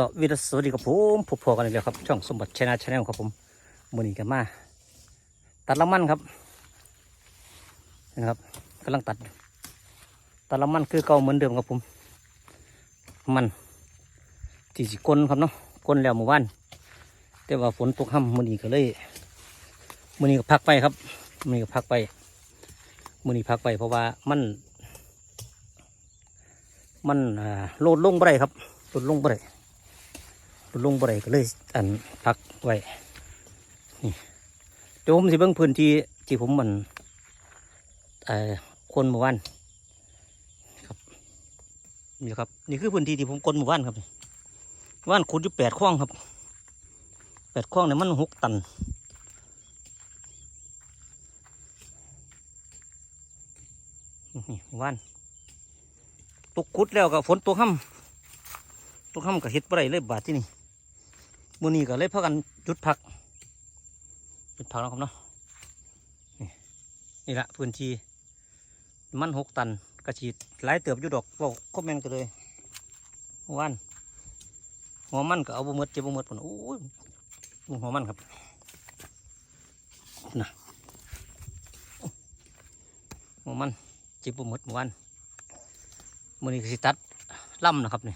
สวัสดีสวัสดีครับผมพบพอกันอีกแล้วครับ ช่องสมบัติชนะชาแนลครับผมมือนี้กันมา ตัดละมันครับนะครับกำลังตัด ตัดละมันคือเก่าเหมือนเดิมครับผม มันที่สิกลนครับเนาะกลนแล้วเมื่อวาน แต่ว่าฝนตกห่ำมือนี้ก็เลยมือนี้ก็พักไปครับมือนี้ก็พักไปมือนี้พักไปเพราะว่ามัน มันโลดลงบ่ได้ครับโลดลงบ่ได้โลงบ่ได้ก็เลย อันพักไว้นี่เดี๋ยวผมสิเบิ่งพื้นที่ที่ผมมันเอ่อคนหมู่บ้านครับนี่ครับ นี่คือพื้นที่ที่ผมคนหมู่บ้านครับบ้านขุดอยู่แปดข้องครับแปดข้องเนี่ยมันหกตันนี่บ้านตกขุดแล้วก็ฝนตกค่ำตกค่ำก็เห็ดบ่ได้เลยบาดที่นี่ มื้อนี้ก็เลยพากันหยุดพักหยุดพักแล้วครับเนาะนี่นี่ละพื้นที่มันหกตันกระฉีดหลายเติบอยู่ดอกบอกคอมเมนต์กันเลยเมื่อวานหัวมันก็เอาบ่หมดเจ็บบ่หมดพุ่นโอ้ยดูหัวมันครับนะหัวมันเจ็บบ่หมดเมื่อวานมือนี้ก็สิตัดล่ำนะครับนี่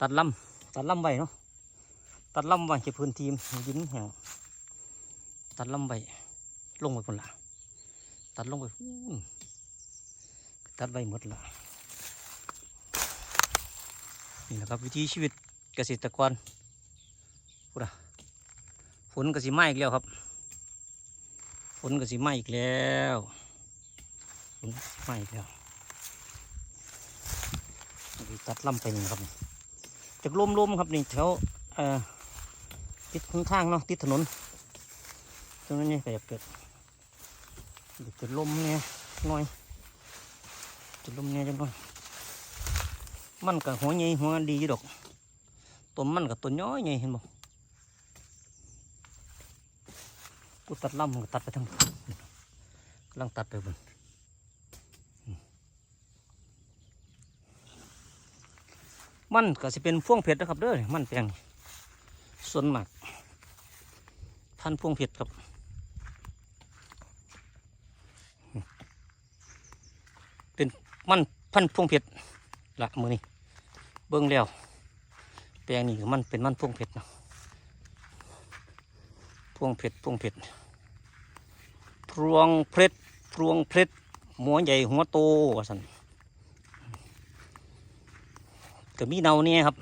ตัดล่ำตัดล่ำใบเนาะ ตัดล่ำใบจะพื้นทีมนดินแห้งตัดล่ำใบลงไปคนละตัดลงไปตัดใบหมดละนี่นะครับวิถีชีวิตเกษตรกรพูดอะฝนก็สิมาอีกแล้วครับฝนก็สิมาอีกแล้วฝนไมาอีกแล้วตัดลำไปนี่ครับจากลมลมๆครับนี่แถวเอ่อ ติดข้างทางเนาะติดถนนตรงนั้นนี่ก็อยากเกิดอยากเกิดลมเนี่ยหน่อยจะลมเนี่ยจังหน่อยมันกับหัวใหญ่หัวดีอยู่ดอกต้นมันกับต้นน้อยใหญ่เห็นบ่กูตัดลำก็ตัดไปทั้งกำลังตัดไปบนมันก็สิเป็นพวงเพชรนะครับเด้อมันแปลงส่วนมาก พันพวงเพชรครับ เป็นมันพันพวงเพชรละมือนี่เบิ้งแล้ว แปลงนี่มันเป็นมันพวงเพชรนะพวงเพชรพวงเพชรพวงเพชรพวงเพชรหัวใหญ่หัวโตว่าสันก็มีเนาเนี่ยครับ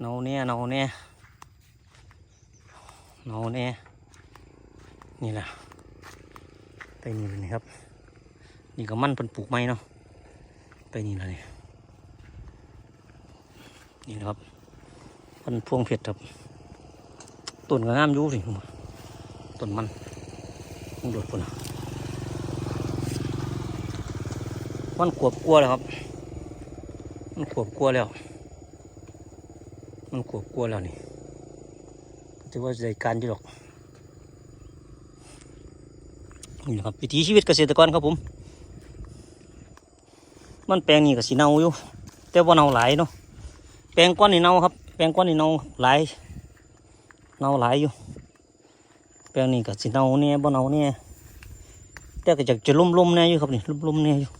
เนาเนี่ยเนาเนี่ย นาเนี่นี่แหละไปนี่เลยครับ นี่ก็มันเป็นปลูกไม้เนาะไปนี่เลยนี่นะครับมันพวงเพชรครับต้นก็งามอยู่สิต้นมันมันโดดปุ่นมันขวบกลัวเลยครับ มันขวบกลัวแล้ว มันขวบกลัวแล้วนี่ ถือว่าใจการอยู่หรอกนี่ครับวิถีชีวิตเกษตรกรครับผม มันแปลงนี่ก็สีเนาอยู่ แต่ว่าเนาหลายเนาะแปลงก้อนนี่เนาครับ แปลงก้อนนี่เนาหลายเนาหลายอยู่ แปลงนี่ก็สีเนาเนี่ยบ่เนาเนี่ยแต่ก็จะจะลุ่มๆเนี่ยอยู่ครับนี่ลุ่มๆเนี่ยอยู่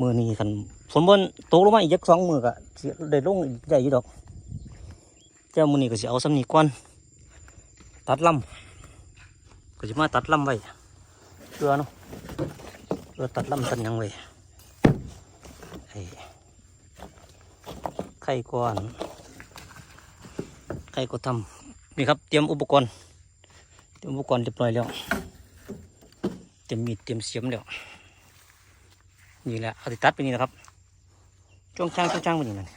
มือนี้คันฝนบนตกลงมาอีกยักสองมือกะสิได้ลงอีกใหญ่อยู่ดอกเจ้ามือนี้ก็สิเอาสำนีก่อน ตัดลำก็จะมาตัดลำไว้เพื่อเนาะเพื่อตัดลำตัดยังไว้ไอ้ไข่ก่อนไข่ก็ทำนี่ครับเตรียมอุปกรณ์เตรียมอุปกรณ์เรียบร้อยแล้วเตรียมมีดเตรียมเสียมแล้วนี่แหละเอาติตัดไปนี่นะครับจ้องจ้างจ้องจ้างไปนี่นั่นอ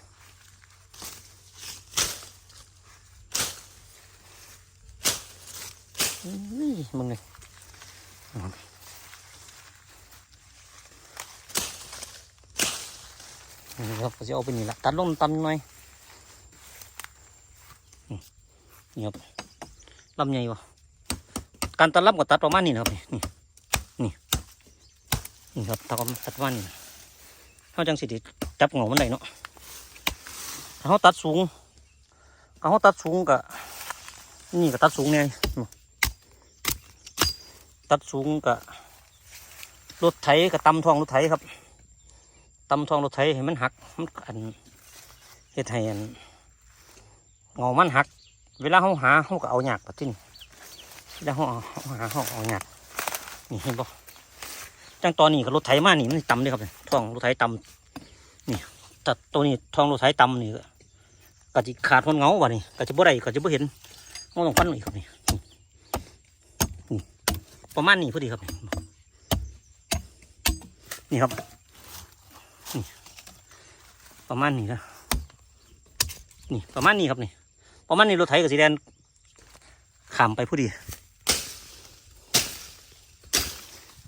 ุ้ย มึงเลยนี่ครับจะเอาไปนี่ละตัดลงตำหน่อยนี่ครับลำใหญ่วะการตัดลำก็ตัดประมาณนี้นะครับ นี่นี่นี่ครับตัดตัดวันเขาจังสิไดิจับเหงามันได้เนาะเขาตัดสูงเขาตัดสูงกะนี่ก็ตัดสูงไง ตัดสูงกะรถไถกับตำทองรถไถครับตำทองรถไถให้มันหักมันอันเฮ็ดให้อันเงามันหัก เวลาเขาหาเขาก็เอาหยากปัดที่นี่เวลาเขาเอาเขาหาเขาเอาหยากนี่เห็นปะจังตอนนี้กับรถไถมานี่มันต่ำเลยครับเนี่ยทองรถไถต่ำนี่แต่ตัวนี้ทองรถไถต่ำนี่ก็จะขาดคนเงาวะนี่ก็จะบ่ได้ก็จะบ่เห็นเขาต้องฟันอีกครับนี่นี่ ประมาณนี้พอดีครับ นี่ครับ นี่ ประมาณนี้นะนี่ประมาณนี้ครับนี่ประมาณนี้รถไถกับสีแดงขามไปผู้ดี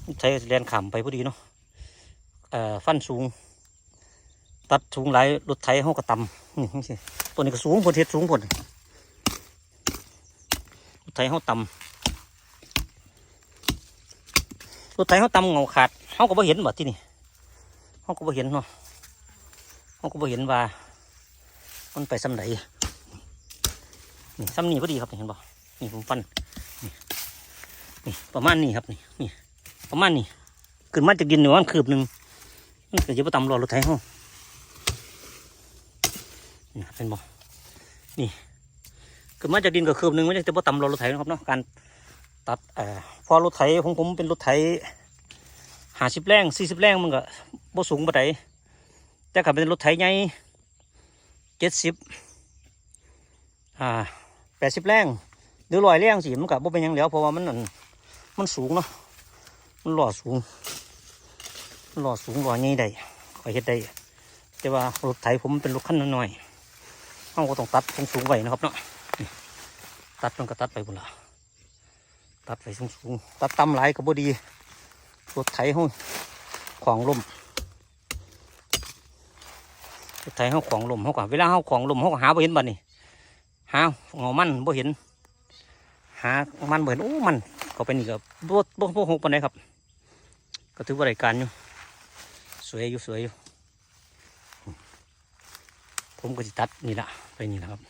รถไถกับสีแดงขามไปผู้ดีเนาะเอ่อฟันสูง ตัดสูงหลายรถไถเขาก็ต่ำนี่สิตัวนี้ก็สูงผลเท็ดสูงผลรถไถเขาต่ำ รถไถเขาต่ำเงาขาดเขาก็บ่เห็นบ่ที่นี่เขาก็บ่เห็นเนาะเขาก็บ่เห็นว่า มันไปสำไหนนี่ซ้ำนี่พอดีครับเห็นบ่นี่ผมฟันนี่นี่ประมาณนี้ครับนี่นี่ประมาณนี้ขึ้นมาจากดินหนึ่งวันคืบหนึ่งมันก็จะไปตำรอรถไถห้องนี่เป็นบ่นี่ขึ้นมาจากดินก็คืบหนึ่งมันจะไปตำรอรถไถนะครับเนาะการ ตัดเอ่อพอรถไถของผมเป็นรถไถหาสิบแรงสี่สิบแรงมันก็บ่สูงปานใดแต่ขับเป็นรถไถใหญ่เจ็ดสิบอ่าแปดสิบแรงหรือลอยแรงสิมันกับบ่เป็นยังแล้วเพราะว่ามันนั่นมันสูงเนาะมันหล่อสูงมันหล่อสูงหล่อใหญ่ได้คอเฮ็ดได้แต่ว่ารถไถผมเป็นรถขั้นน้อยๆเขาก็ต้องตัดสูงๆไว้นะครับเนาะตัดมันก็ตัดไปบุญละ ตัดไปสูงๆ ตัดต่ำหลายก็บ่ดีรถไถห้องของลมรถไถห้องของลมเขาก็เวลาเขาของลมเขาก็หาบ่เห็นบัดนี่หาเงามันบ่เห็น หามันบ่เห็นโอ้มันเขาไปนี่ก็บ่บ่บ่หกปานใดครับ ก็ถือว่าได้การอยู่ สวยอยู่สวยอยู่ผมก็จะตัดนี่ละไปนี่นะครับ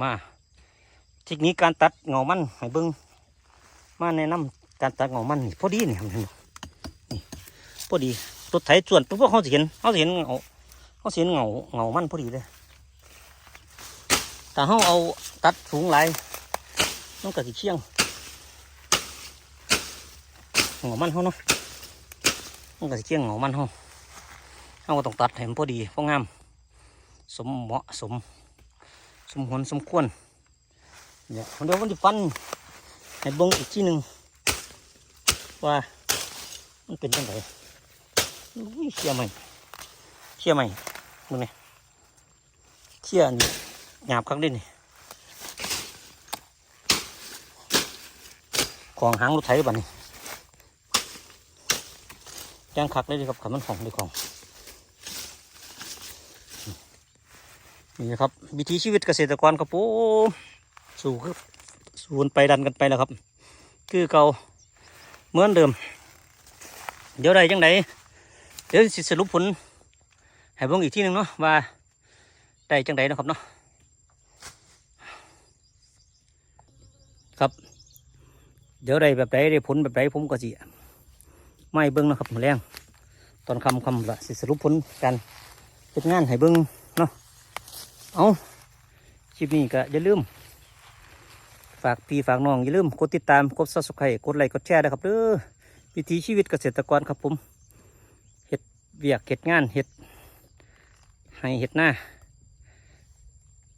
มา เทคนิคการตัดเงามันให้เบิ้งมาแนะนำการตัดเงามันนี่พอดีนี่ครับเห็นบ่นี่พอดีรถไถส่วนปุ๊บเขาสิเห็นเขาสิเห็นเงาเขาสิเห็นเงาเงามันพอดีเลยถ้าเราเอาตัดสูงหลายมันก็สิเชียงหัวมันเขาเนาะมันก็สิเชียงหัวมันเขาเราก็ต้องตัดให้มันพอดีพองาม สมเหมาะสม สมควรสมควร เนี่ยเดี๋ยวมันจะฟันให้เบิ้งอีกทีหนึ่งว่ามันเป็นยังไงเชี่ยไหมเชี่ยไหมมึงเนี่ยเชี่ยนี่หยาบคักเด้นี่ของหางรถไถบัดนี้แจ้งคักเลยด้อครับขันมันของเลยของนี่นะครับวิถีชีวิตเกษตรกรครับผม สู่ครับสู่นไปดันกันไปแล้วครับ คือเก่าเหมือนเดิม เดี๋ยวใดจังไดเดี๋ยวสิสรุปผลให้เบิ่งอีกทีหนึ่งเนาะว่าได้จังไดนะครับเนาะครับ เดี๋ยวใดแบบใดได้ผลแบบใดผมก็สิไม่เบิ้งนะครับมาแรงตอนคำคำละสิสรุปผลกันเฮ็ดงานให้เบิ้งเนาะเอาคลิปนี้ก็อย่าลืม ฝากพี่ฝากน้องอย่าลืมกดติดตามกดซับสไครต์กดไลค์กดแชร์นะครับเด้อวิถีชีวิตเกษตรกรครับผมเห็ดเวียกเห็ดงานเห็ดให้เห็ดหน้า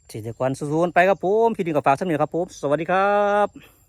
เกษตรกรสู้ๆกันไปครับผมพี่ดีกับฝากท่านียงครับผมสวัสดีครับ